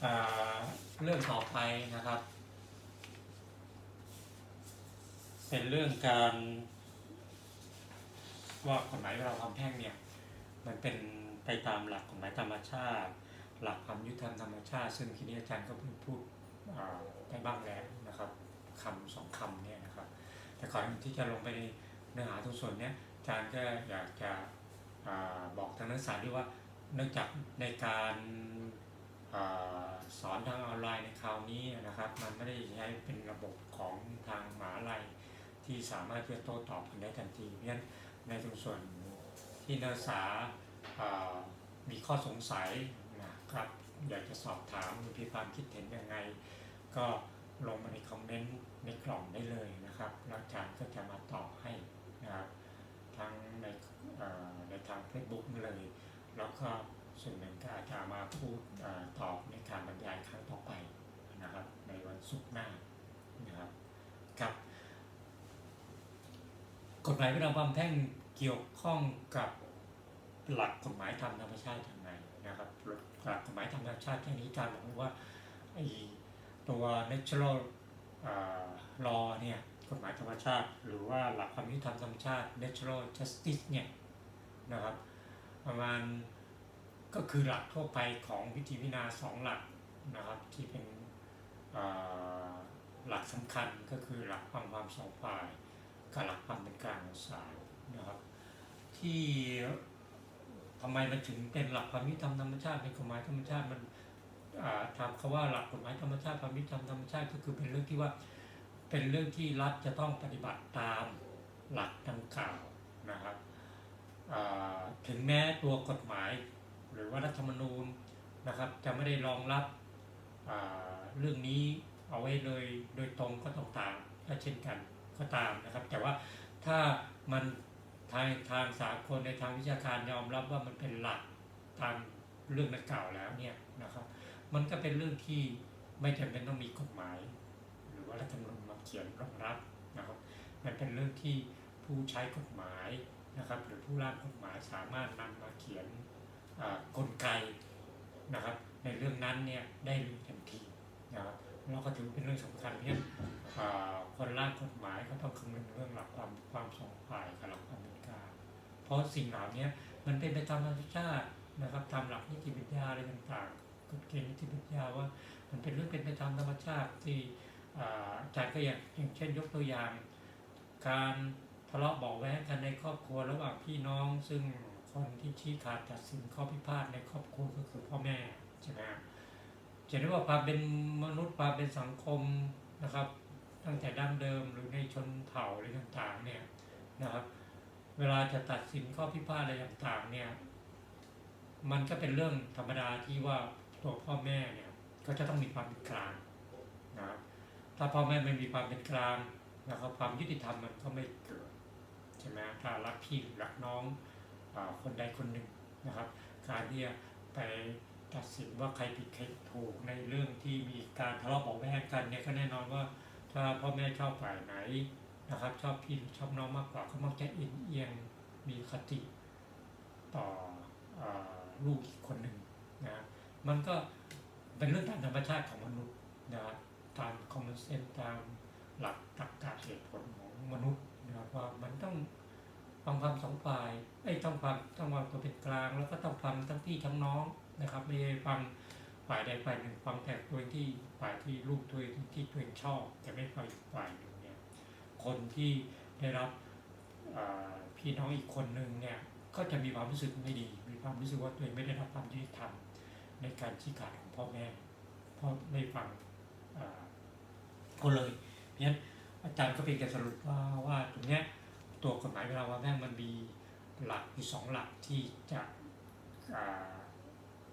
เรื่องต่อไปนะครับ เป็นเรื่องการว่ากฎหมายเวลาความแพ่งเนี่ยมันเป็นไปตามหลักกฎหมายธรรมชาติ หลักความยุติธรรมธรรมชาติ ซึ่งทีนี้อาจารย์ก็เพิ่งพูดอ่าไปบ้างแล้วนะครับคำสองคำเนี่ยนะครับ แต่ก่อนที่จะลงไปในเนื้อหาทุกส่วนเนี้ยอาจารย์ก็อยากจะอบอกทางนักศึกษาด้วยว่าเนื่องจากในการ สอนทางออนไลน์ในคราวนี้นะครับ มันไม่ได้ใช้เป็นระบบของทางมหาลัยที่สามารถที่จะโต้ตอบกันได้ทันที เพราะฉะนั้นในตรงส่วนที่นักศึกษาอ่มีข้อสงสัยนะครับ อยากจะสอบถามหรือมีความคิดเห็นยังไง ก็ลงมาในคอมเมนต์ในกล่องได้เลยนะครับแล้วอาจารย์ก็จะมาตอบให้นะครับทั้งในในทาง Facebook เลย แล้วก็ ส่วนหนึ่งก็อาจจะมาพูดอตอบในการบรรยายครั้งต่อไปนะครับ ในวันศุกร์หน้านะครับครับกฎหมายวิธีความแพ่งเกี่ยวข้องกับหลักกฎหมายทางธรรมชาติอย่างไรนนะครับหลักกฎหมายทางธรรมชาติที่นี้อารบอกว่าไอ้ตัว natural อ่า law เนี่ยกฎหมายธรรมชาติ หรือว่าหลักความยุติธรรมธรรมชาติ natural justice เนี่ยนะครับประมาณ ก็คือหลักทั่วไปของวิธีพิจารณาสองหลักนะครับที่เป็นหลักสำคัญก็คือหลักความความสองฝ่ายกับหลักความเป็นกลางของศาลนะครับที่ทำไมมันถึงเป็นหลักความยุติธรรมธรรมชาติเป็นกฎหมายธรรมชาติมันอ่าทำคำว่าหลักกฎหมายธรรมชาติความยุติธรรมธรรมชาติก็คือเป็นเรื่องที่ว่าเป็นเรื่องที่รัฐจะต้องปฏิบัติตามหลักดังกล่าวนะครับถึงแม้ตัวกฎหมาย หรือว่ารัฐธรรมนูญนะครับจะไม่ได้รองรับเรื่องนี้เอาไว้เลยโดยตรงก็ต้องตามก็เช่นกันก็ตามนะครับ แต่ว่าถ้ามันทางทางสากลในทางวิชาการยอมรับว่ามันเป็นหลักตามเรื่องดังกล่าวแล้วเนี่ยนะครับ มันก็เป็นเรื่องที่ไม่จำเป็นต้องมีกฎหมาย หรือว่ารัฐธรรมนูญมาเขียนรองรับนะครับ มันเป็นเรื่องที่ผู้ใช้กฎหมายนะครับ หรือผู้ร่างกฎหมายสามารถนำมาเขียน กลไกนะครับ ในเรื่องนั้นเนี่ยได้เลยทันทีนะครับเราก็ถือเป็นเรื่องสำคัญเพราะฉะนั้นอ่คนร่างกฎหมายก็ต้องคำนึงเรื่องหลักความความสองฝ่ายกับหลักความเป็นกลางเพราะสิ่งเหล่านี้มันเป็นไปตามธรรมชาตินะครับตามหลักนิติวิทยาอะไรต่างๆกฎเกณฑ์นิติวิทยาว่า มันเป็นเรื่องเป็นไปตามธรรมชาติที่อาจารย์ก็อย่างอย่างเช่นยกตัวอย่าง การทะเลาะเบาแว้งกันในครอบครัวระหว่างพี่น้อง ซึ่ง คนที่ชี้ขาดตัดสินข้อพิพาทในครอบครัวก็คือพ่อแม่ใช่ไหมจะเรียกว่าความเป็นมนุษย์ความเป็นสังคมนะครับ ตั้งแต่ดั้งเดิมหรือในชนเผ่าอะไรต่างๆเนี่ยนะครับ เวลาจะตัดสินข้อพิพาทอะไรต่างๆเนี่ยมันก็เป็นเรื่องธรรมดาที่ว่าตัวพ่อแม่เนี่ยก็จะต้องมีความเป็นกลางนะครับถ้าพ่อแม่ไม่มีความเป็นกลางนะครับความยุติธรรมมันก็ไม่เกิดใช่ไหมถ้ารักพี่หรือรักน้อง คนใดคนหนึ่งนะครับ การที่จะไปตัดสินว่าใครผิดใครถูกในเรื่องที่มีการทะเลาะเบาะแว้งกันเนี่ยก็แน่นอนว่าถ้าพ่อแม่ชอบฝ่ายไหนนะครับ ชอบพี่ชอบน้องมากกว่าก็มักจะเอียงเอียงมีคติต่ออลูกอีกคนหนึ่งนะมันก็เป็นเรื่องตามธรรมชาติของมนุษย์นะครับตามคอมมอนเซนตามหลักตรรกะเหตุผลของมนุษย์นะครับว่ามันต้อง ฟังความสองฝ่ายไอ้ต้องฟังต้องวางตัวเป็นกลาง แล้วก็ต้องฟังทั้งพี่ทั้งน้องนะครับ ไม่ใช่ฟังฝ่ายใดฝ่ายหนึ่งฟังแต่ตัวเองที่ฝ่ายที่ลูกตัวเองที่ตัวเองชอบ แต่ไม่ฟังอีกฝ่ายหนึ่งเนี่ยคนที่ได้รับพี่น้องอีกคนหนึ่งเนี่ยก็จะมีความรู้สึกไม่ดี มีความรู้สึกว่าตัวเองไม่ได้รับความยุติธรรมในการชี้ขาดของพ่อแม่เพราะไม่ฟังอ่าก็เลยเพราะฉะนั้นอาจารย์ก็เป็นการสรุปว่าว่าตรงเนี้ย ตัวกฎหมายเวลาว่าแม่งมันมีหลักอยู่สองหลักที่จะ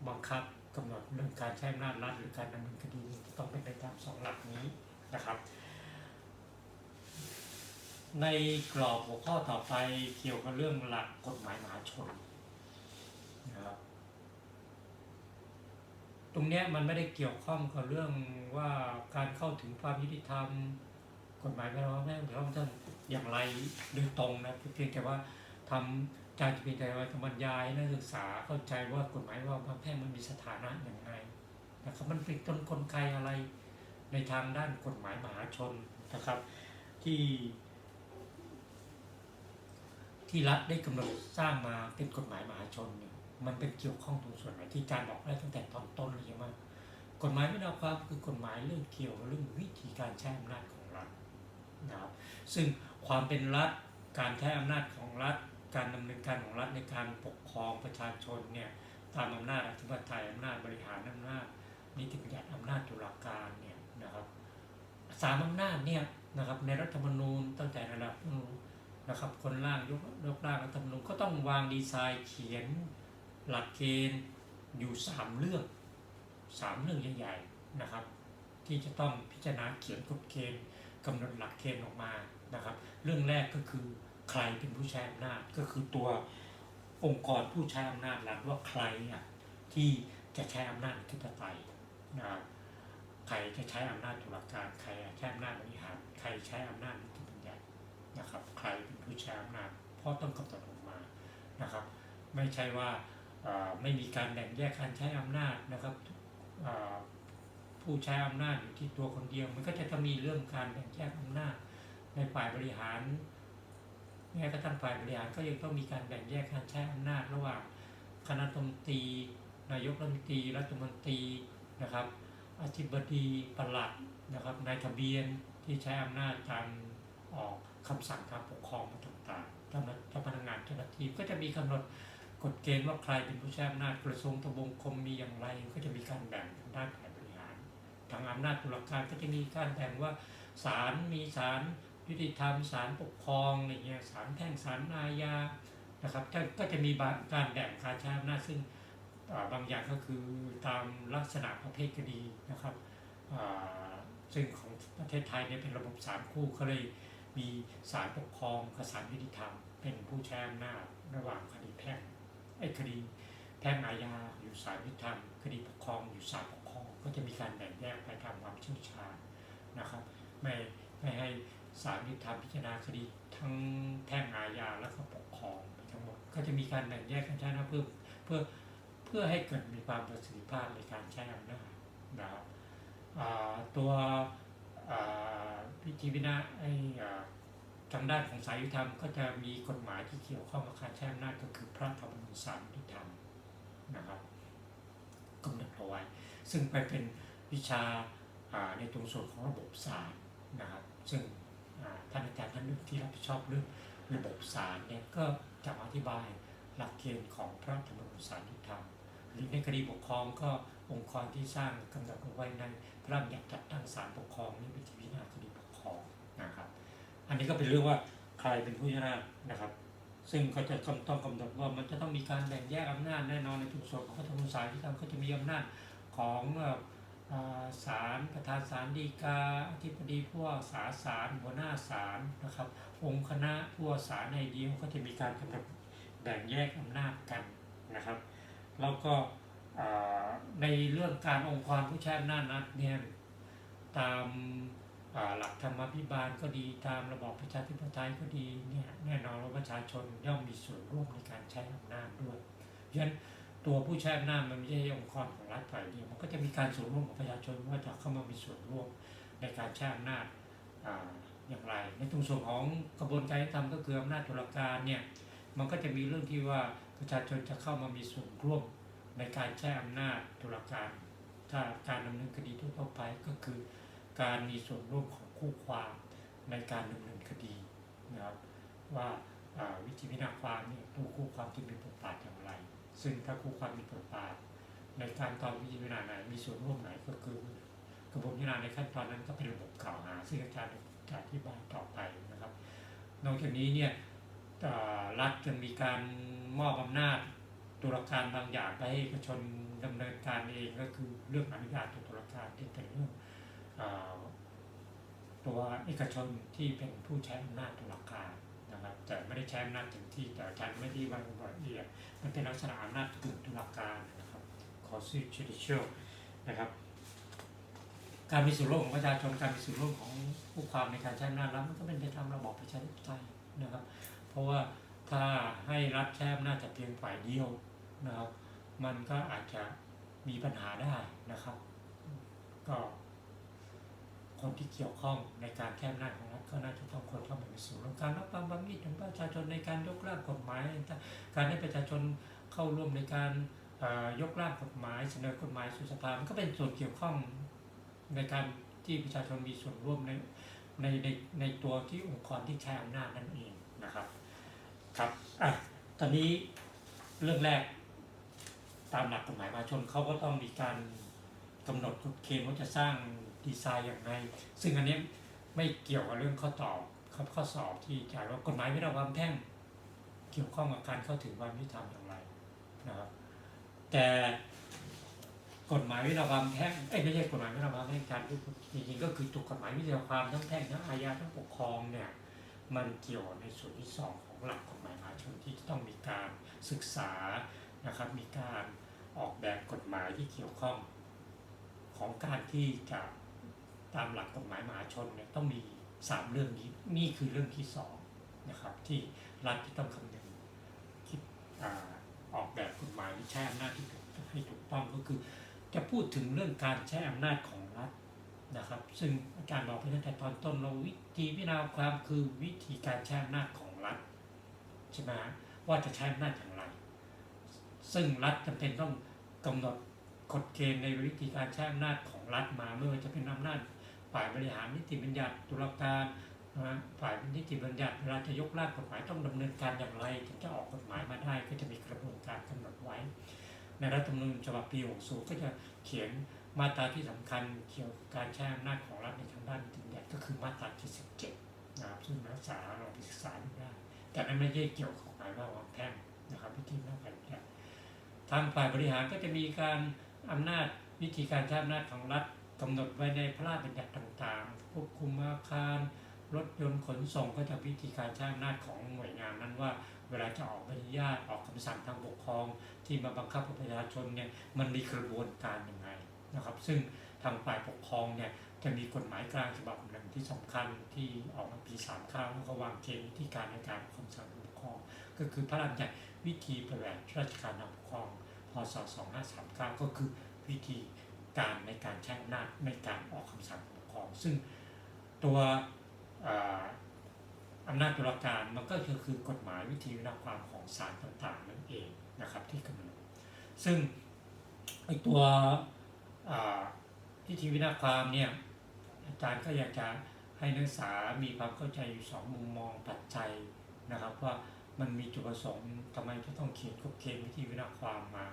บังคับกำหนดเรื่องการใช้อำนาจรัฐหรือการดำเนินคดีต้องเป็นไปตามสองหลักนี้นะครับ ในกรอบหัวข้อต่อไปเกี่ยวกับเรื่องหลักกฎหมายมหาชนนะครับตรงนี้มันไม่ได้เกี่ยวข้องกับเรื่องว่าการเข้าถึงความยุติธรรม กฎหมายไม่รองแม่งร้องท่าน อย่างไรโดยตรงนะเพียงแต่ว่าทำการจะเป็นแต่ว่าบรรยายนักศึกษาเข้าใจว่ากฎหมายว่าบางแพ่งมันมีสถานะอย่างไรนะครับมันเป็นต้นกลไกอะไรในทางด้านกฎหมายมหาชนนะครับ ที่ ที่รัฐได้กำหนดสร้างมาเป็นกฎหมายมหาชนเนี่ยมันเป็นเกี่ยวข้องตรงส่วนไหนที่อาจารย์บอกได้ตั้งแต่ตอนต้นเลยใช่ไหมกฎหมายไม่ได้ความคือกฎหมายเรื่องเกี่ยวกับเรื่องวิธีการใช้อำนาจของรัฐนะครับซึ่ง ความเป็นรัฐ การใช้อำนาจของรัฐ การดำเนินการของรัฐในการปกครองประชาชนเนี่ยตามอำนาจอธิปไตยอำนาจบริหารอำนาจนิติบัญญัติอำนาจตุลาการเนี่ยนะครับสามอำนาจเนี่ยนะครับในรัฐธรรมนูญตั้งแต่ระดับนะครับคนร่างยกยกร่างรัฐธรรมนูญก็ต้องวางดีไซน์เขียนหลักเกณฑ์อยู่สามเรื่องสามเรื่องใหญ่ๆนะครับ ที่จะต้องพิจารณาเขียนกฎเกณฑ์กำหนดหลักเกณฑ์ออกมา นะครับ เรื่องแรกก็คือใครเป็นผู้ใช้อำนาจก็คือตัวองค์กรผู้ใช้อำนาจรัฐว่าใครอะที่จะใช้อำนาจอธิปไตยนะครับใครจะใช้อำนาจตุลาการใครใช้อำนาจบริหารใครใช้อำนาจนิติบัญญัตินะครับ ใครเป็นผู้ใช้อำนาจเพราะต้องกำหนดออกมานะครับ ไม่ใช่ว่าไม่มีการแบ่งแยกการใช้อำนาจนะครับผู้ใช้อำนาจอยู่ที่ตัวคนเดียว มันก็จะต้องมีเรื่องการแบ่งแยกอำนาจ ในฝ่ายบริหารแม้กระทั่งฝ่ายบริหารก็ยังต้องมีการแบ่งแยกการใช้อำนาจระหว่างคณะรัฐมนตรี นายกรัฐมนตรี รัฐมนตรีนะครับอธิบดีปลัดนะครับนายทะเบียนที่ใช้อำนาจการออกคำสั่งการปกครองมาต่างๆเจ้าหน้าจ้าพนักงานเจ้าหน้าที่ก็จะมีกำหนดกฎเกณฑ์ว่าใครเป็นผู้ใช้อำนาจกระทรวงทบวงคมมีอย่างไร ก็จะมีการแบ่งทางด้านฝ่ายบริหาร ทางอำนาจตุลาการก็จะมีการแบ่งว่าศาลมีศาล ยุติธรรมศาลปกครองอะไรเงี้ยศาลแพ่งศาลอาญานะครับก็จะมีการแบ่งการใช้อำนาจซึ่งบางอย่างก็คือตามลักษณะประเภทคดีนะครับซึ่งของประเทศไทยเนี่ยเป็นระบบศาลคู่ก็เลยมีศาลปกครองกับศาลยุติธรรม เป็นผู้ใช้อำนาจระหว่างคดีแพ่งไอ้คดีแพ่งอาญาอยู่ศาลยุติธรรม คดีปกครองอยู่ศาลปกครอง ก็จะมีการแบ่งแยกไปตามความเชี่ยวชาญนะครับ ไม่ไม่ให้ ศาลยุติธรรมพิจารณาคดี ทั้งแพ่งอาญาแล้วก็ปกครองทั้งหมดก็จะมีการแบ่งแยกกันใช้นะเพื่อเพื่อเพื่อให้เกิดมีความประสิทธิภาพในการใช้อำนาจนะครับตัวพิธีพินาไออ่าทางด้านของสายยุติธรรมก็จะมีกฎหมายที่เกี่ยวข้องกับการใช้อำนาจก็คือพระธรรมนูญศาลยุติธรรมนะครับกำหนดเอาไว้ ซึ่งไปเป็นวิชาในตรงส่วนของระบบศาลนะครับซึ่ง ท่านอาจารย์ท่านหนึ่งที่รับผิดชอบเรื่องระบบศาลเนี่ยก็จะอธิบายหลักเกณฑ์ของพระธรรมนูญศาลยุติธรรมหรือในคดีปกครองก็องค์กรที่สร้างกำหนดเอาไว้ในพระราชบัญญัติจัดตั้งศาลปกครองนี่เป็นที่พิจารณาคดีปกครองนะครับ อันนี้ก็เป็นเรื่องว่าใครเป็นผู้ชนะนะครับ ซึ่งก็จะต้องต้องกำหนดว่ามันจะต้องมีการแบ่งแยกอำนาจแน่นอนในทุกส่วนของพระธรรมนูญศาลที่ทำก็จะมีอำนาจของ ศาลประธานศาลฎีกาอธิบดีผู้ว่าสาศาลหัวหน้าศาลนะครับ องค์คณะผู้ว่าศาในเดียวก็จะมีการกำหนดแบ่งแยกอำนาจกันนะครับ แล้วก็ในเรื่องการองค์กรผู้ใช้อำนาจนั้นเนี่ยตามาหลักธรรมาภิบาลก็ดีตามระบอบประชาธิปไตยก็ดีเนี่ยแน่นอนว่าประชาชนย่อมมีส่วนร่วมในการใช้อำนาจด้วยเพราะฉะนั้น ตัวผู้ใช้อำนาจมันไม่ใช่องค์กรของรัฐฝ่ายเดียวมันก็จะมีการส่วนร่วมของประชาชนว่าจะเข้ามามีส่วนร่วมในการใช้อำนาจอย่างไร ในตรงส่วนของกระบวนการยุติธรรมก็คืออำนาจตุลาการเนี่ยมันก็จะมีเรื่องที่ว่าประชาชนจะเข้ามามีส่วนร่วมในการใช้อำนาจตุลาการ ถ้าการดำเนินคดีทั่วไปก็คือการมีส่วนร่วมของคู่ความในการดำเนินคดีนะครับว่าวิธีพิจารณาความเนี่ยตัวคู่ความที่มีบทบาทอย่าง ซึ่งถ้าคู่ความมีบทบาทในการตอนวิจารณาไหนมีส่วนร่วมไหนก็คือกระบวนการพิจารณาในขั้นตอนนั้นก็เป็นระบบกล่าวหาซึ่งอาจารย์จะอธิบายต่อไปนะครับ นอกจากนี้เนี่ยรัฐจะมีการมอบอำนาจตุลาการบางอย่างไปให้เอกชนดำเนินการเองก็คือเรื่องอนุญาตตุลาการที่เป็นเรื่องตัวเอกชนที่เป็นผู้ใช้อำนาจตุลาการนะครับแต่ไม่ได้ใช้อำนาจถึงที่แต่อาจารย์ไม่ได้วางรายละเอียด มันเป็นลักษณะอำนาจกึ่งตุลาการนะครับ c o s i judicial นะครับ การมีส่วนร่วมของประชาชนการมีส่วนร่วมของผู้ความในการใช้อำนาจรัฐมันก็เป็นไปตามระบอบประชาธิปไตยนะครับ เพราะว่าถ้าให้รัฐใช้อำนาจแต่เพียงฝ่ายเดียวนะครับ มันก็อาจจะมีปัญหาได้นะครับ ก็ คนที่เกี่ยวข้องในการแก้อำนาจของรัฐก็น่าจะต้องคนเข้ามามีส่วนร่วมการรับฟังความคิดของประชาชนในการยกร่างกฎหมาย การให้ประชาชนเข้าร่วมในการยกร่างกฎหมาย เสนอกฎหมายสู่สภามันก็เป็นส่วนเกี่ยวข้องในการที่ประชาชนมีส่วนร่วมในในในในตัวที่องค์กรที่ใช้อำนาจนั่นเองนะครับครับอะตอนนี้เรื่องแรกตามหลักกฎหมายประชาชนเขาก็ต้องมีการกำหนดกฎเกณฑ์ว่าจะสร้าง ดีไซน์อย่างไร ซึ่งอันนี้ไม่เกี่ยวกับเรื่องข้อตอบครับข้อสอบที่จ่ายว่ากฎหมายวิธีความแพ่งเกี่ยวข้องกับการเข้าถึงความยุติธรรมอย่างไรนะครับ แต่กฎหมายวิธีความแพ่งเอ้ยไม่ใช่กฎหมายวิธีความแพ่งการจริงๆก็คือตัวกฎหมายวิธีความทั้งแพ่งทั้งอาญาทั้งปกครองเนี่ยมันเกี่ยวในส่วนที่สองของหลักกฎหมายมหาชนที่จะต้องมีการศึกษานะครับ มีการออกแบบกฎหมายที่เกี่ยวข้องของการที่จะ ตามหลักกฎหมายมหาชนเนี่ยต้องมีสามเรื่องนี้นี่คือเรื่องที่สองนะครับที่รัฐที่ต้องคำนึงคิดอออกแบบกฎหมายที่ใช้อำนาจที่ให้ถูกต้องก็คือ จะพูดถึงเรื่องการใช้อำนาจของรัฐนะครับ ซึ่งอาจารย์บอกไปตั้งแต่ตอนต้นเราวิธีพิจารณาความคือวิธีการใช้อำนาจของรัฐใช่ไหมฮะว่าจะใช้อำนาจอย่างไร ซึ่งรัฐจำเป็นต้องกำหนดกฎเกณฑ์ในวิธีการใช้อำนาจของรัฐมาไม่ว่าจะเป็นอำนาจ ฝ่ายบริหารนิติบัญญัติตุลาการฝ่ายนิติบัญญัติเวลาจะยกร่างกฎหมายต้องดำเนินการอย่างไรถึงจะออกกฎหมายมาได้ก็จะมีกระบวนการกำหนดไว้ ในรัฐธรรมนูญฉบับปี 60 ก็จะเขียนมาตราที่สำคัญเกี่ยวกับการใช้อำนาจของรัฐในทางด้านนิติบัญญัติก็คือมาตราที่17นะครับซึ่งนักศึกษาเราไปศึกษาดูได้ แต่นั้นไม่ได้เกี่ยวกับกฎหมายว่าความแพ่งนะครับวิธีการบัญญัติทางฝ่ายบริหารก็จะมีการอำนาจวิธีการใช้อำนาจของรัฐ กำหนดไว้ในพระราชบัญญัติต่างๆ ควบคุมอาคาร รถยนต์ขนส่งก็จะวิธีการใช้อำนาจของหน่วยงานนั้นว่า เวลาจะออกใบอนุญาตออกคำสั่งทางปกครอง ที่มาบังคับประชาชนเนี่ยมันมีกระบวนการยังไงนะครับ ซึ่งทางฝ่ายปกครองเนี่ยจะมีกฎหมายกลางฉบับหนึ่งที่สำคัญที่ออกมาปีสามข้าแล้วก็วางเกณฑ์วิธีการในการคำสั่งปกครอง ก็คือพระราชบัญญัติวิธีปฏิบัติราชการทางปกครองพศ2539ก็คือวิธี การในการใช้อำนาจในการออกคำสั่งปกครอง ซึ่งตัวอำนาจตุลาการมันก็คือคือกฎหมายวิธีวินาความของศาลต่างๆนั่นเองนะครับที่กำหนดซึ่งไอตัวเอ่วิธีวินาความเนี่ยอาจารย์ก็อยากจะให้นักศึกษามีความเข้าใจอยู่สองมุมมองปัจจัยนะครับ ว่ามันมีจุดประสงค์ทำไมจะต้องเขียนกฎเกณฑ์วิธีวินาความมา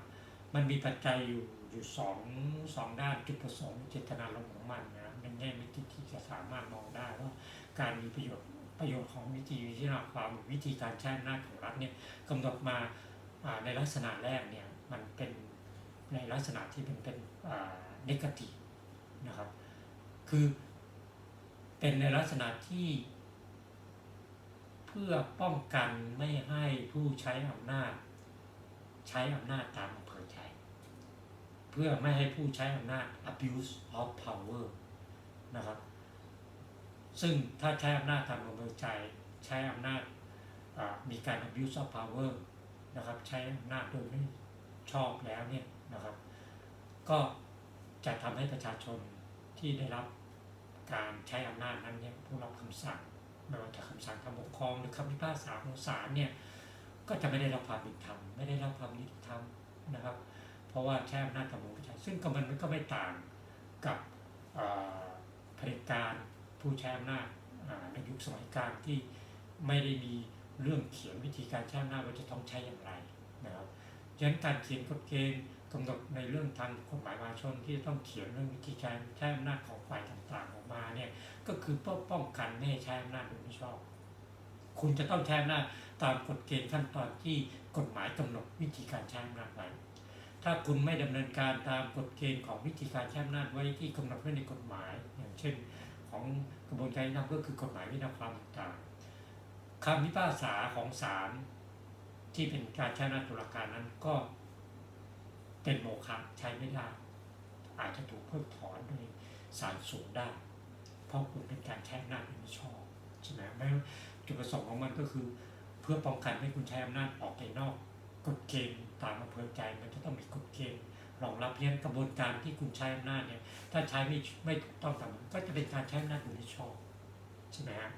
มันมีปัจจัยอยู่ อยู่สองสองด้านจุดประสงค์เจตนารมณ์ของมันนะในแง่วิธีที่จะสามารถมองได้ว่าการมีประโยชน์ประโยชน์ของวิธีวิธีนาความวิธีการใช้อำนาจของรัฐเนี่ยกำหนดมาในลักษณะแรกเนี่ยมันเป็นในลักษณะที่เป็นเป็นเนกาทีนะครับ คือเป็นในลักษณะที่ เพื่อป้องกันไม่ให้ผู้ใช้อำนาจ ใช้อำนาจตาม เพื่อไม่ให้ผู้ใช้อำนาจ abuse of power นะครับ ซึ่งถ้าใช้อำนาจตามอำเภอใจใช้อำนาจมีการ abuse of power นะครับ ใช้อำนาจโดยไม่ชอบแล้วเนี่ยนะครับ ก็จะทำให้ประชาชนที่ได้รับการใช้อำนาจนั้นเนี่ยผู้รับคำสั่งไม่ว่าจะคำสั่งทางปกครองหรือคำพิพากษาของศาลเนี่ยก็จะไม่ได้รับความเป็นธรรมไม่ได้รับความยุติธรรมนะครับ เพราะว่าใช้อำนาจกับมือประชาชนซึ่งก็มันก็ไม่ต่างกับเผด็จการผู้ใช้อำนาจอ่าในยุคสมัยกลางที่ไม่ได้มีเรื่องเขียนวิธีการใช้อำนาจว่าจะต้องใช้อย่างไรนะครับฉะนั้นการเขียนกฎเกณฑ์กำหนดในเรื่องทางกฎหมายประชาชนที่ต้องเขียนเรื่องวิธีการใช้อำนาจของฝ่ายต่างๆออกมาเนี่ยก็คือเพื่อป้องกันไม่ให้ใช้อำนาจโดยไม่ชอบ คุณจะต้องใช้อำนาจตามกฎเกณฑ์ขั้นตอนที่กฎหมายกำหนดวิธีการใช้อำนาจไว้ ถ้าคุณไม่ดำเนินการตามกฎเกณฑ์ของวิธีการใช้อำนาจไว้ที่กำหนดไว้ในกฎหมาย อย่างเช่นของกระบวนการยุติธรรมก็คือกฎหมายวินาความต่างคำพิพากษาของศาลที่เป็นการใช้อำนาจตุลาการนั้นก็เป็นโมฆะใช้ไม่ได้ อาจจะถูกเพิกถอนโดยศาลสูงได้ เพราะคุณเป็นการใช้อำนาจโดยไม่ชอบใช่ไหมไม่จุดประสงค์ของมันก็คือ เพื่อป้องกันไม่ให้คุณใช้อำนาจออกไปนอก กฎเกณฑ์ตามอำเภอใจมันจะต้องมีกฎเกณฑ์รองรับเพราะฉะนั้นกระบวนการที่คุณใช้อำนาจเนี่ย ถ้าใช้ไม่ไม่ถูกต้องตามก็จะเป็นการใช้อำนาจโดยไม่ชอบใช่ไหมฮะ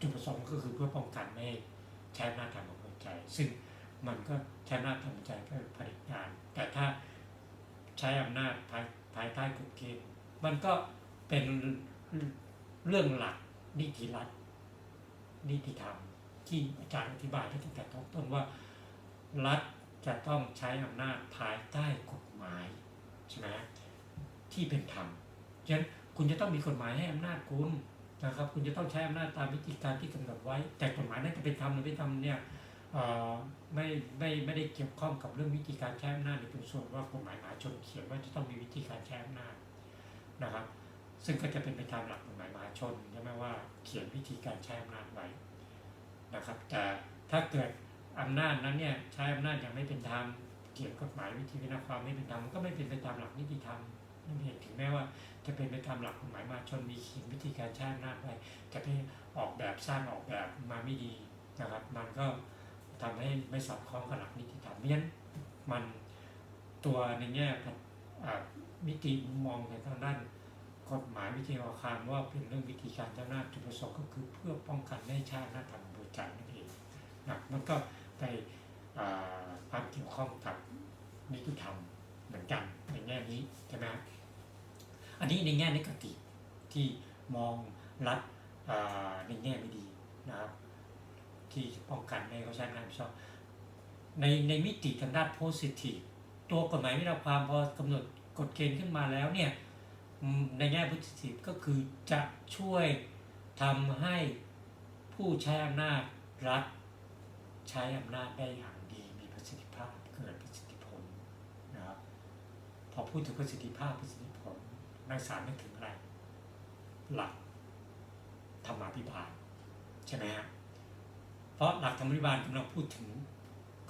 จุดประสงค์ก็คือเพื่อป้องกันไม่ให้ใช้อำนาจทางหัวใจ ซึ่งมันก็ใช้อำนาจทางหัวใจเพื่อผลิตงาน แต่ถ้าใช้อำนาจภายภายใต้กฎเกณฑ์มันก็เป็นเรื่องหลักนิติรัฐนิติธรรมที่อาจารย์อธิบายไปตั้งแต่ต้นว่า รัฐจะต้องใช้อำนาจภายใต้กฎหมายใช่ไหมที่เป็นธรรมฉะนั้นคุณจะต้องมีกฎหมายให้อำนาจคุณนะครับ คุณจะต้องใช้อำนาจตามวิธีการที่กำหนดไว้ แต่กฎหมายนั้นจะเป็นธรรมหรือไม่ธรรมเนี่ยเอ่ไม่ไม่ไม่ได้เกี่ยวข้องกับเรื่องวิธีการใช้อำนาจในเป็นส่วนว่ากฎหมายมหาชนเขียนว่าจะต้องมีวิธีการใช้อำนาจนะครับ ซึ่งก็จะเป็นไปตามหลักกฎหมายมหาชนใช่ไหมว่าเขียนวิธีการใช้อำนาจไว้นะครับ แต่ถ้าเกิด อำนาจนั้นเนี่ยใช้อำนาจอย่างไม่เป็นธรรมเขียนกฎหมายวิธีพิจารณาความไม่เป็นธรรมมันก็ไม่เป็นไปตามหลักนิติธรรมนั่นเองถึงแม้ว่าจะเป็นไปตามหลักกฎหมายมาชนมีขียนวิธีการใช้อำนาจไว้จะไปออกแบบสร้างออกแบบมาไม่ดีนะครับ มันก็ทำให้ไม่สอดคล้องกับหลักนิติธรรมเพราะฉะนั้นมันตัวในแง่มิติมุมมองในทางด้านกฎหมายวิธีอาคารว่าเป็นเรื่องวิธีการเจ้าหน้าจุดประสงค์ก็คือเพื่อป้องกันไม่ให้ชาติหน้าทางบริจาคนั่นเองนะมันก็ ไปอ่าความเกี่ยวข้องกับนิติธรรมเหมือนกันในแง่นี้ใช่ไหมอันนี้ในแง่นิกติที่มองรัฐในแง่ไม่ดีนะครับ ที่ป้องกันไม่ให้เขาใช้อำนาจไม่ชอบในในมิติทางด้านโพสิทีฟตัวกฎหมายวิธีความพอกำหนดกฎเกณฑ์ขึ้นมาแล้วเนี่ยในแง่ positive ก็คือจะช่วยทำให้ผู้ใช้อำนาจรัฐ ใช้อำนาจได้อย่างดีมีประสิทธิภาพเกิดประสิทธิผลนะครับพอพูดถึงประสิทธิภาพประสิทธิผลนักศึกษานึกถึงอะไร หลักธรรมาภิบาลใช่ไหมฮะเพราะหลักธรรมาภิบาลกำลังพูดถึง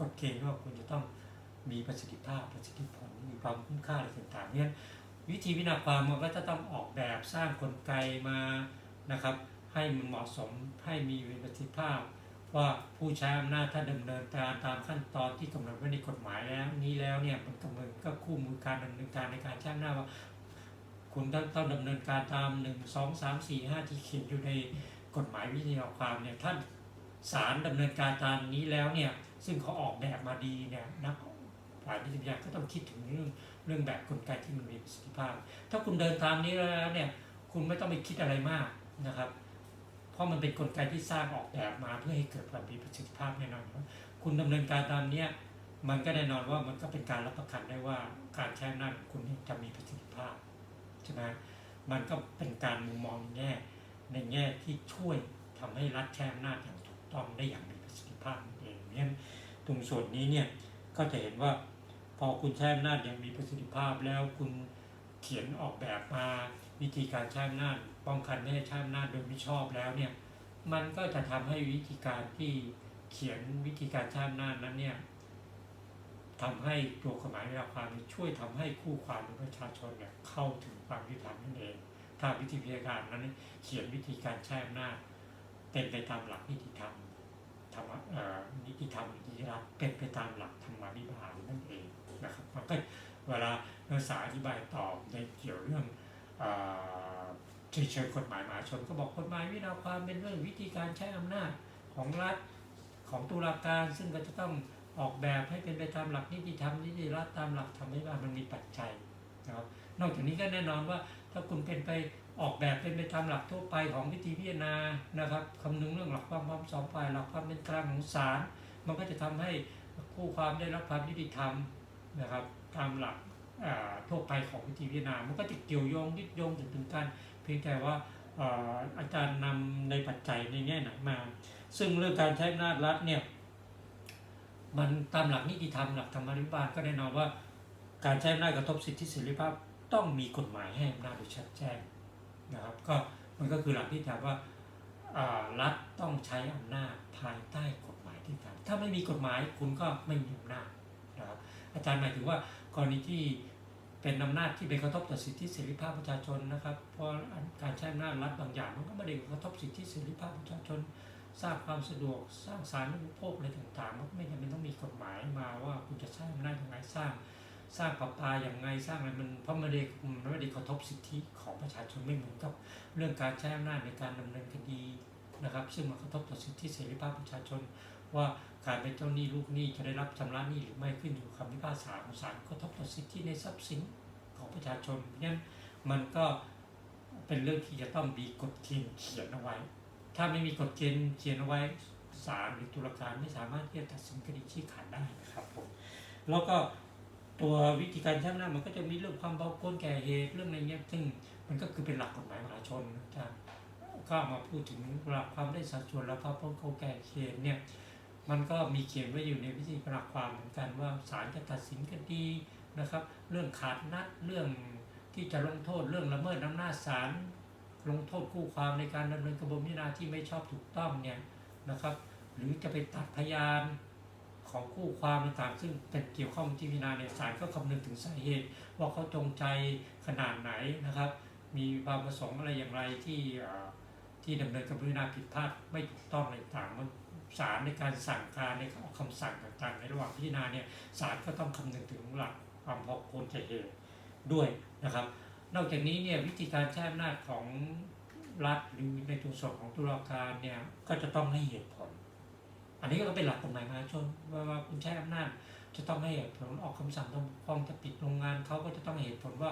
กฎเกณฑ์ว่าคุณจะต้องมีประสิทธิภาพประสิทธิผลมีความคุ้มค่าอะไรต่างๆเนี่ยวิธีวินาความมันก็จะต้องออกแบบสร้างกลไกมานะครับ ให้มันเหมาะสมให้มีประสิทธิภาพ ว่าผู้ใช้อำนาจถ้าดำเนินการตามขั้นตอนที่กำหนดไว้ในกฎหมายแล้ว นี้แล้วเนี่ยมันกำหนดก็คู่มือการดำเนินการในการใช้อำนาจว่า คุณต้องต้องดำเนินการตามหนึ่งสองสามสี่ห้าที่เขียนอยู่ในกฎหมายวิธีอาความเนี่ยท่านศาลดำเนินการตามนี้แล้วเนี่ยซึ่งเขาออกแบบมาดีเนี่ยนักฝ่ายนิติบัญญัติก็ต้องคิดถึงเรื่องเรื่องแบบกลไกที่มันมีประสิทธิภาพ ถ้าคุณเดินตามนี้แล้วเนี่ยคุณไม่ต้องไปคิดอะไรมากนะครับ ราะมันเป็นกลไกที่สร้างออกแบบมาเพื่อให้เกิดความมีประสิทธิภาพแน่นอนคุณดำเนินการตามเนี้ยมันก็แน่นอนว่ามันก็เป็นการรับประกันได้ว่าการใช้นาจของคุณจะมีประสิทธิภาพใช่ไหมมันก็เป็นการมุมมองแง่ในแง่ที่ช่วยทำให้รัฐใช้อำนาจอย่างถูกต้องได้อย่างมีประสิทธิภาพเองเนั้นตรงส่วนนี้เนี่ยก็จะเห็นว่าพอคุณใช้อำนาจอย่างมีประสิทธิภาพแล้วคุณเขียนออกแบบมาวิธีการใช้อำนาจ ป้องกันไม่ให้ใช้อำนาจโดยไม่ชอบแล้วเนี่ยมันก็จะทำให้วิธีการที่เขียนวิธีการใช้อำนาจนั้นเนี่ยทำให้ตัวกฎหมายเวลาความช่วยทำให้คู่ความหรือประชาชนเนี่ยเข้าถึงความยุติธรรมนั่นเองถ้าวิธีพิจารณานั้นเขียนวิธีการใช้อำนาจเป็นไปตามหลักนิติธรรมธรรมเอ่อนิติธรรมนิติรัฐเป็นไปตามหลักธรรมาภิบาลนั่นเองนะครับมันก็เวลานักศึกษาอธิบายตอบในเกี่ยวเรื่อง เฉยๆกฎหมายมหาชนก็บอกกฎหมายวินาความเป็นเรื่องวิธีการใช้อำนาจของรัฐของตุลาการซึ่งก็จะต้องออกแบบให้เป็นไปตามหลักนิติธรรมนิติรัฐตามหลักธรรมวิบามันมีปัจจัยนะครับนอกจากนี้ก็แน่นอนว่าถ้าคุณเป็นไปออกแบบเป็นไปตามหลักทั่วไปของวิธีพิจารณานะครับคำนึงเรื่องหลักความพร้อมสองฝ่ายหลักความเป็นกลางของศาลมันก็จะทำให้คู่ความได้รับความยุติธรรมนะครับตามหลักทั่วไปของวิธีพิจารณา มันก็จะเกี่ยวโยงยึดโยงถึงถึงกัน เพียงแต่ว่าอาจารย์นำในปัจจัยในแง่ไหนมา ซึ่งเรื่องการใช้อำนาจรัฐเนี่ยมันตามหลักนิติธรรมหลักธรรมนิบาลก็แน่นอนว่า การใช้อำนาจกระทบสิทธิเสรีภาพต้องมีกฎหมายให้อำนาจโดยชัดแจ้งนะครับก็มันก็คือหลักที่ถามว่ารัฐต้องใช้อำนาจภายใต้กฎหมายที่ทำถ้าไม่มีกฎหมายคุณก็ไม่มีอำนาจนะครับอาจารย์หมายถึงว่ากรณีที่ เป็นอำนาจที่ไปกระทบต่อสิทธิเสรีภาพประชาชนนะครับ เพราะการใช้อำนาจรัฐบางอย่างมันก็ไม่ได้กระทบสิทธิเสรีภาพประชาชน สร้างความสะดวกสร้างสารอุปโภคอะไรต่างๆมันไม่จำเป็นต้องมีกฎหมายมาว่าคุณจะใช้อำนาจยังไงสร้าง สร้างประปาอย่างไงสร้างอะไรมันเพราะมันไม่ได้มันไม่ได้กระทบสิทธิของประชาชนไม่เหมือนกับ เรื่องการใช้อำนาจในการดำเนินคดีนะครับ ซึ่งมันกระทบต่อสิทธิเสรีภาพประชาชนว่า การเป็นเจ้าหนี้ลูกหนี้จะได้รับชำระหนี้หรือไม่ขึ้นอยู่กับคำพิพากษาของศาลกระทบต่อสิทธิในทรัพย์สินของประชาชนเพราะฉะนั้นมันก็เป็นเรื่องที่จะต้องมีกฎเกณฑ์เขียนเอาไว้ ถ้าไม่มีกฎเกณฑ์เขียนเอาไว้ศาลหรือตุลาการไม่สามารถที่จะตัดสินคดีชี้ขาดได้นะครับผมแล้วก็ตัววิธีการใช้อำนาจมันก็จะมีเรื่องความเบาก้นแก่เหตุเรื่องอะไรเงี้ยซึ่งมันก็คือเป็นหลักกฎหมายมหาชนนะอาจารย์ก็เอามาพูดถึงหลักความได้สัดส่วนและภาพพ้นเขาแก่เหตุเนี่ย มันก็มีเขียนไว้อยู่ในวิธีประความเหมือนกันว่าศาลจะตัดสินคดีนะครับ เรื่องขาดนัดเรื่องที่จะลงโทษเรื่องละเมิดอำนาจศาลลงโทษคู่ความในการดำเนินกระบวนพิจารณาที่ไม่ชอบถูกต้องเนี่ยนะครับ หรือจะไปตัดพยานของคู่ความต่างๆซึ่งเป็นเกี่ยวข้องที่พิจารณาเนี่ยศาลก็คำนึงถึงสาเหตุ ว่าเขาจงใจขนาดไหนนะครับ มีความประสงค์อะไรอย่างไรที่ที่ดำเนินกระบวนการผิดพลาดไม่ถูกต้องอะไรต่างๆมัน ศาลในการสั่งการในออกคำสั่งต่างๆ ในระหว่างพิจารณาเนี่ยศาลก็ต้องคำนึงถึงหลักความพอควรจะเหตุด้วยนะครับ นอกจากนี้เนี่ยวิธีการใช้อำนาจของรัฐหรือในตัวส่วนของตุลาการเนี่ยก็จะต้องให้เหตุผล อันนี้ก็เป็นหลักกฎหมายมหาชนว่าว่าคุณใช้อำนาจจะต้องให้เหตุผลออกคำสั่งต้องฟ้องจะปิดโรงงานเขาก็จะต้องให้เหตุผลว่า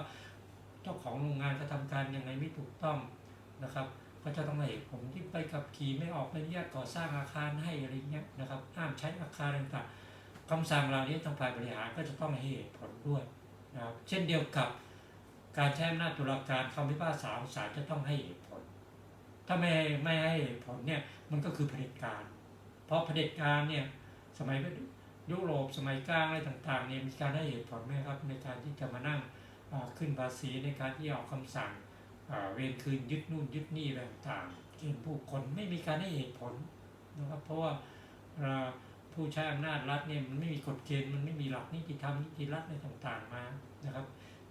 เจ้าของโรงงานกระทำการยังไงไม่ถูกต้องนะครับ ก็จะต้องให้เหตุผลที่ไปขับขี่ไม่ออกใบอนุญาตก่อสร้างอาคารให้อะไรเงี้ยนะครับห้ามใช้อาคารต่างๆคำสั่งเหล่านี้ทางฝ่ายบริหารก็จะต้องให้เหตุผลด้วยนะครับเช่นเดียวกับการใช้อำนาจตุลาการคำพิพากษาศาลจะต้องให้เหตุผล ถ้าไม่ไม่ให้เหตุผลเนี่ยมันก็คือเผด็จการ เพราะเผด็จการเนี่ยสมัยยุโรปสมัยกลางอะไรต่างๆเนี่ยมีการให้เหตุผลไหมครับในการที่จะมานั่งขึ้นภาษีในการที่ออกคำสั่ง เวรคืนยึดนู่นยึดนี่อะไรต่างเกณฑ์ผู้คนไม่มีการให้เหตุผลนะครับเพราะว่าผู้ใช้อำนาจรัฐเนี่ยมันไม่มีกฎเกณฑ์มันไม่มีหลักนิติธรรมนิติรัฐอะไรต่างๆมานะครับ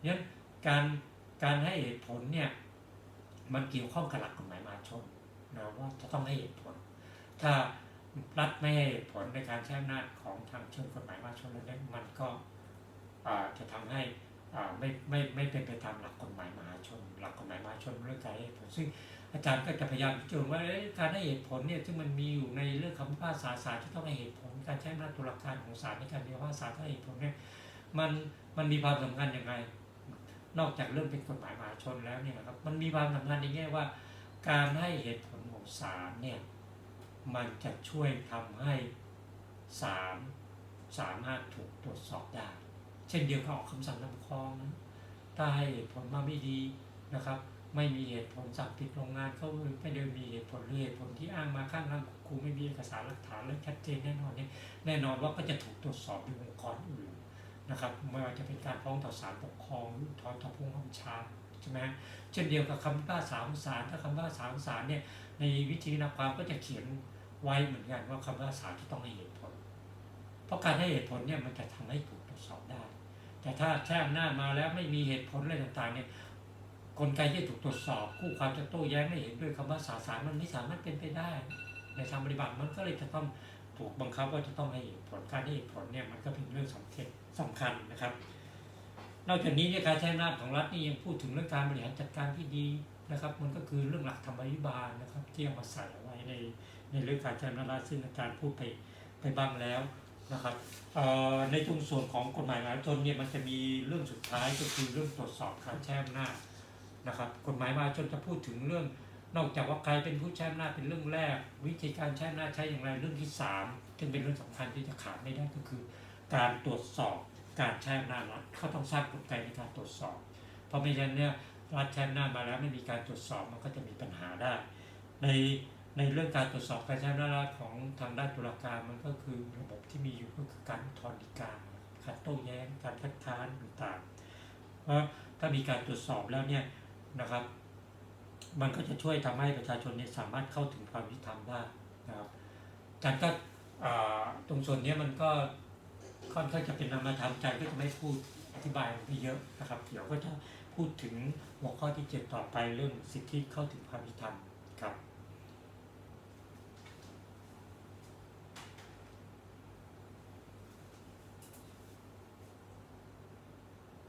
งั้นการการให้เหตุผลเนี่ยมันเกี่ยวข้องกับหลักกฎหมายมาชนนะว่าจะต้องให้เหตุผล ถ้ารัฐไม่ให้เหตุผลในการใช้อำนาจของทางเชิงกฎหมายมาชนแล้วเนี่ยมันก็จะทำให้ ไม่ไม่ไม่เป็นไปตามหลักกฎหมายมหาชน หลักกฎหมายมหาชนเรื่องการให้ผลซึ่งอาจารย์ก็จะพยายามจารณาว่าการให้เหตุผลเนี่ยซึ่งมันมีอยู่ในเรื่องคำพิพากษาศาลที่ต้องให้เหตุผล การใช้อำนาจตุลาการของศาลในการพิพากษาให้เหตุผลเนี่ยมันมันมีความสำคัญย่างไรนอกจากเรื่องเป็นกฎหมายมหาชนแล้วเนี่ยนะครับมันมีความสำคัญในแง่ว่า การให้เหตุผลของศาลเนี่ยมันจะช่วยทำให้ศาลสามารถถูกตรวจสอบได้ เช่นเดียวกับออกคำสั่งนำครองนะถ้าให้เหตุผลมาไม่ดีนะครับ ไม่มีเหตุผลสั่งปิดโรงงานเขาไม่ได้มีเหตุผลหรือเหตุผลที่อ้างมาข้างล่างครูไม่มีเอกสารหลักฐานและชัดเจนแน่นอนเนี่ยแน่นอนว่าก็จะถูกตรวจสอบโดยองค์กรอื่นนะครับไม่ว่าจะเป็นการฟ้องต่อศาลปกครองหรืออุทธรณ์ต่อผู้บังคับชาใช่ไหมเช่นเดียวกับคำพิพากษาของศาลถ้าคำพิพากษาของศาลเนี่ยในวิธีนับความก็จะเขียนไว้เหมือนกันว่าคำพิพากษาที่ต้องให้เหตุผ เพราะการให้เหตุผลเนี่ยมันจะทำให้ถูกตรวจสอบได้ แต่ถ้าใช้อำนาจมาแล้วไม่มีเหตุผลอะไรต่างๆเนี่ยกลไกที่ถูกตรวจสอบ คู่ความจะโต้แย้งไม่เห็นด้วยคำว่าสาสารมันไม่สามารถเป็นไปได้ ในทางปฏิบัติมันก็เลยจะต้องถูกบังคับว่าจะต้องให้เหตุผลการให้เหตุผลเนี่ยมันก็เป็นเรื่องสำคัญสำคัญนะครับ นอกจากนี้เนี่ยการใช้อำนาจของรัฐนี่ยังพูดถึงเรื่องการบริหารจัดการที่ดีนะครับ มันก็คือเรื่องหลักธรรมวิบาลนะครับที่เอามาใส่เอาไว้ในในเรื่องการใช้อำนาจรัฐซึ่งอาจารย์พูดไปไปบ้างแล้ว นะครับในตรงส่วนของกฎหมายมหาชนเนี่ยมันจะมีเรื่องสุดท้ายก็คือเรื่องตรวจสอบการใช้อำนาจนะครับกฎหมายมหาชนจะพูดถึงเรื่อง นอกจากว่าใครเป็นผู้ใช้อำนาจเป็นเรื่องแรก วิธีการใช้อำนาจใช้อย่างไรเรื่องที่สามซึ่งเป็นเรื่องสำคัญที่จะขาดไม่ได้ก็คือ การตรวจสอบการใช้อำนาจรัฐเขาต้องสร้างกลไกในการตรวจสอบ เพราะไม่ฉะนั้นเนี่ยรัฐใช้อำนาจมาแล้วไม่มีการตรวจสอบมันก็จะมีปัญหาได้ ใน ในเรื่องการตรวจสอบการใช้อำนาจของทางด้านตุลาการมันก็คือระบบที่มีอยู่ก็คือการอุทธรณ์ฎีกาการโต้แย้งการคัดค้านต่างๆ เพราะถ้ามีการตรวจสอบแล้วเนี่ยนะครับ มันก็จะช่วยทำให้ประชาชนเนี่ยสามารถเข้าถึงความยุติธรรมได้นะครับอารก็ตรงส่วนนี้มันก็ค่อนข้างจะเป็นนามธรรมอาจก็จะไม่พูดอธิบายไปเยอะนะครับ เดี๋ยวก็จะพูดถึงหัวข้อที่เจ็ดต่อไปเรื่องสิทธิเข้าถึงความยุติธรรม